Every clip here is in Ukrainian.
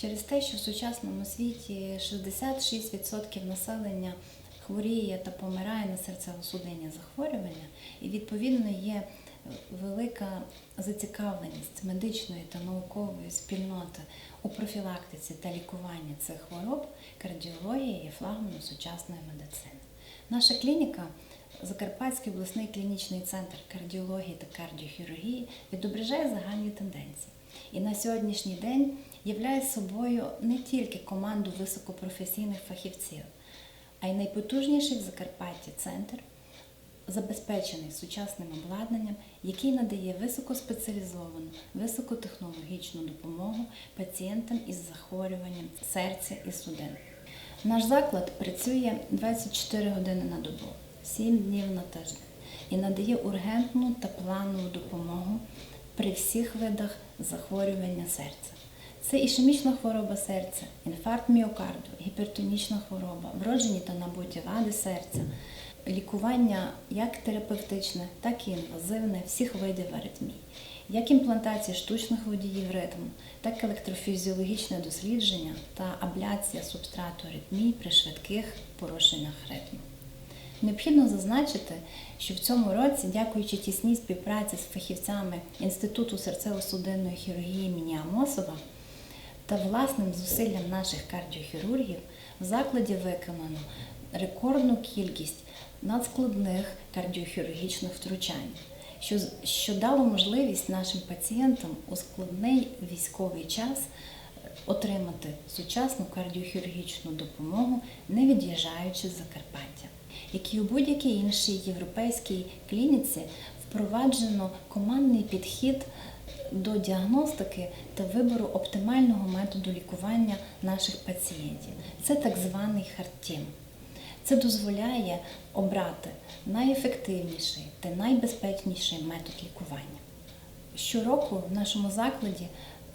Через те, що в сучасному світі 66% населення хворіє та помирає на серцево-судинні захворювання, і відповідно є велика зацікавленість медичної та наукової спільноти у профілактиці та лікуванні цих хвороб, кардіологія є флагманом сучасної медицини. Наша клініка Закарпатський обласний клінічний центр кардіології та кардіохірургії відображає загальні тенденції. І на сьогоднішній день являє собою не тільки команду високопрофесійних фахівців, а й найпотужніший в Закарпатті центр, забезпечений сучасним обладнанням, який надає високоспеціалізовану, високотехнологічну допомогу пацієнтам із захворюванням серця і судин. Наш заклад працює 24 години на добу, 7 днів на тиждень і надає ургентну та планову допомогу при всіх видах захворювання серця. Це ішемічна хвороба серця, інфаркт міокарду, гіпертонічна хвороба, вроджені та набуті вади серця, лікування як терапевтичне, так і інвазивне всіх видів аритмій, як імплантація штучних водіїв ритму, так і електрофізіологічне дослідження та абляція субстрату аритмій при швидких порушеннях ритму. Необхідно зазначити, що в цьому році, дякуючи тісній співпраці з фахівцями Інституту серцево-судинної хірургії імені Амосова та власним зусиллям наших кардіохірургів, в закладі виконано рекордну кількість надскладних кардіохірургічних втручань, що, що дало можливість нашим пацієнтам у складний військовий час отримати сучасну кардіохірургічну допомогу, не від'їжджаючи з Закарпаття. Як і у будь-якій іншій європейській клініці, впроваджено командний підхід до діагностики та вибору оптимального методу лікування наших пацієнтів. Це так званий хартім. Це дозволяє обрати найефективніший та найбезпечніший метод лікування. Щороку в нашому закладі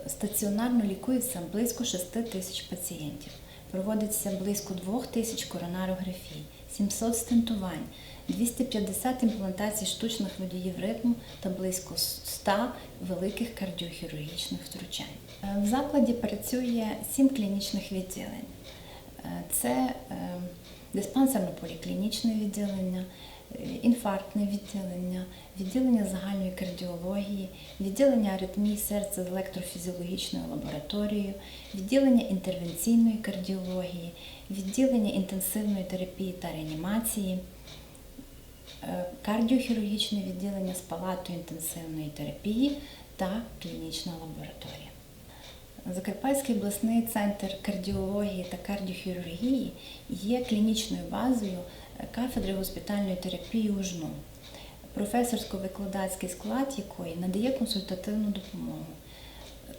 стаціонарно лікується близько 6 тисяч пацієнтів. Проводиться близько 2 тисяч коронарографій, 700 стентувань, 250 імплантацій штучних водіїв ритму та близько 100 великих кардіохірургічних втручань. Е, В закладі працює 7 клінічних відділень. Е, Це е, диспансерно-поліклінічне відділення, інфарктне відділення, відділення загальної кардіології, відділення аритмій серця з електрофізіологічною лабораторією, відділення інтервенційної кардіології, відділення інтенсивної терапії та реанімації, е, кардіохірургічне відділення з палатою інтенсивної терапії та клінічна лабораторія. Закарпатський обласний центр кардіології та кардіохірургії є клінічною базою кафедри госпітальної терапії УЖНУ, професорсько-викладацький склад якої надає консультативну допомогу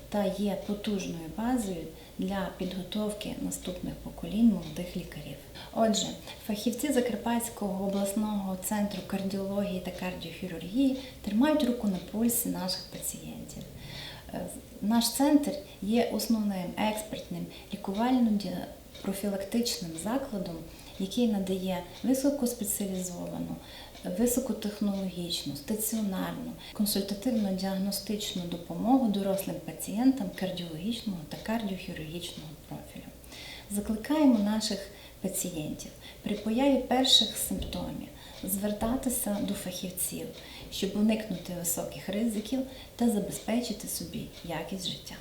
та є потужною базою для підготовки наступних поколінь молодих лікарів. Отже, фахівці Закарпатського обласного центру кардіології та кардіохірургії тримають руку на пульсі наших пацієнтів. Е, Наш центр є основним експертним лікувально-профілактичним закладом, який надає високоспеціалізовану, високотехнологічну, стаціонарну, консультативно-діагностичну допомогу дорослим пацієнтам кардіологічного та кардіохірургічного профілю. Закликаємо наших пацієнтів при появі перших симптомів звертатися до фахівців, щоб уникнути високих ризиків та забезпечити собі якість життя.